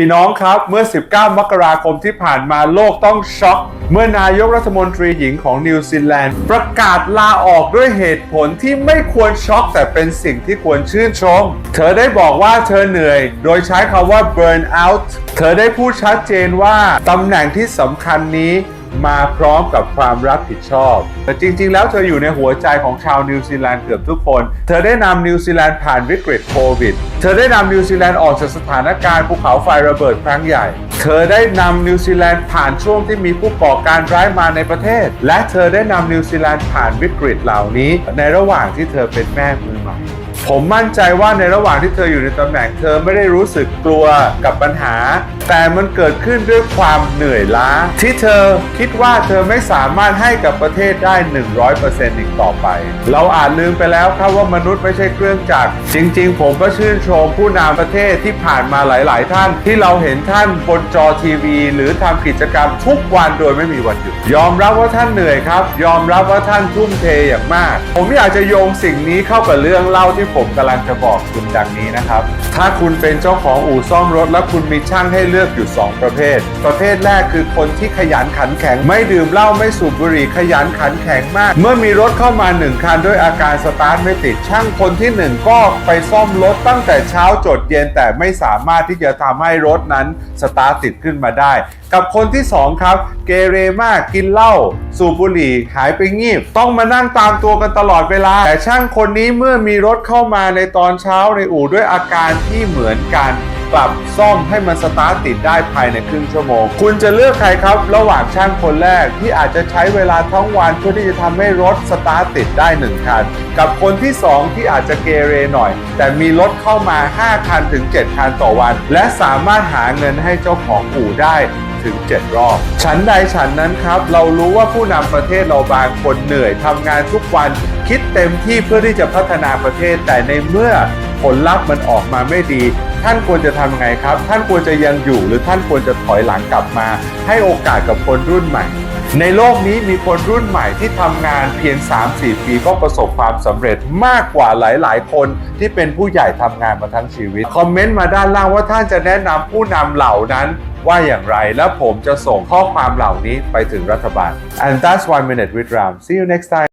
พี่น้องครับเมื่อ 19 มกราคมที่ผ่านมาโลกต้องช็อกเมื่อนายกรัฐมนตรีหญิงของนิวซีแลนด์ ประกาศลาออกด้วยเหตุผลที่ไม่ควรช็อกแต่เป็นสิ่งที่ควรชื่นชม เธอได้บอกว่าเธอเหนื่อย โดยใช้คำว่า burn out เธอได้พูดชัดเจนว่าตำแหน่งที่สำคัญนี้ มาพร้อมกับความรับผิดชอบ แต่จริง ๆ แล้วเธออยู่ในหัวใจของชาวนิวซีแลนด์เกือบทุกคน เธอได้นำนิวซีแลนด์ผ่านวิกฤตโควิด เธอได้นำนิวซีแลนด์ออกจากสถานการณ์ภูเขาไฟระเบิดครั้งใหญ่ เธอได้นำนิวซีแลนด์ผ่านช่วงที่มีผู้ก่อการร้ายมาในประเทศ และเธอได้นำนิวซีแลนด์ผ่านวิกฤตเหล่านี้ ในระหว่างที่เธอเป็นแม่มือใหม่ ผมมั่นใจว่าในระหว่างที่เธออยู่ในตำแหน่งเธอไม่ได้รู้สึกกลัวกับปัญหา แต่มันเกิดขึ้นด้วยความเหนื่อยล้า ที่เธอคิดว่าเธอไม่สามารถให้กับประเทศได้ 100%อีกต่อไป เราอาจลืมไปแล้วครับว่ามนุษย์ไม่ใช่เครื่องจักรจริง ๆ ผมก็ชื่นชมผู้นำประเทศที่ผ่านมาหลาย ๆ ท่าน ที่เราเห็นท่านบนจอทีวี หรือทำกิจกรรมทุกวันโดยไม่มีวันหยุดยอมรับว่าท่านเหนื่อยครับ ยอมรับว่าท่านทุ่มเทอย่างมาก ผมอยากจะโยงสิ่งนี้เข้ากับเรื่องเล่าที่ผมกำลังจะบอกคุณดังนี้นะครับ ถ้าคุณเป็นเจ้าของอู่ซ่อมรถ และคุณมีช่างให้เลือกอยู่ 2 ประเภท ประเภทแรกคือคนที่ขยันขันแข็ง ไม่ดื่มเหล้าไม่สูบบุหรี่ขยันขันแข็งมาก เมื่อมีรถเข้ามาหนึ่งคันด้วยอาการสตาร์ทไม่ติดช่างคนที่หนึ่งก็ไปซ่อมรถตั้งแต่เช้าจดเย็นแต่ไม่สามารถที่จะทำให้รถนั้นสตาร์ทติดขึ้นมาได้ กับคนที่สองครับ เกเรมากกินเหล้าสูบบุหรี่หายไปงีบ ต้องมานั่งตามตัวกันตลอดเวลา แต่ช่างคนนี้เมื่อมีรถเข้าามาในตอนเช้าในอู่ด้วยอาการที่เหมือนกันกลับซ่อมให้มันสตาร์ทติดได้ภายในครึ่งชั่วโมง คุณจะเลือกใครครับ ระหว่างช่างคนแรกที่อาจจะใช้เวลาทั้งวันเพื่อที่จะทำให้รถสตาร์ทติดได้หนึ่งคัน กับคนที่สองที่อาจจะเกเรหน่อย แต่มีรถเข้ามา 5 คันถึง 7 คันต่อวัน และสามารถหาเงินให้เจ้าของอู่ได้ถึง 7 รอบ ฉันใดฉันนั้นครับ เรารู้ว่าผู้นำประเทศเราบางคนเหนื่อยทำงานทุกวัน คิดเต็มที่เพื่อที่จะพัฒนาประเทศ แต่ในเมื่อผลลัพธ์มันออกมาไม่ดี ท่านควรจะทำไงครับ ท่านควรจะยังอยู่หรือท่านควรจะถอยหลังกลับมา ให้โอกาสกับคนรุ่นใหม่ ในโลกนี้มีคนรุ่นใหม่ที่ทำงานเพียง 3-4 ปีก็ประสบความสำเร็จมากกว่าหลาย ๆ คนที่เป็นผู้ใหญ่ทำงานมาทั้งชีวิต คอมเมนต์มาด้านล่างว่าท่านจะแนะนำผู้นำเหล่านั้นว่าอย่างไรและผมจะส่งข้อความเหล่านี้ไปถึงรัฐบาล and that's one minute with Ram see you next time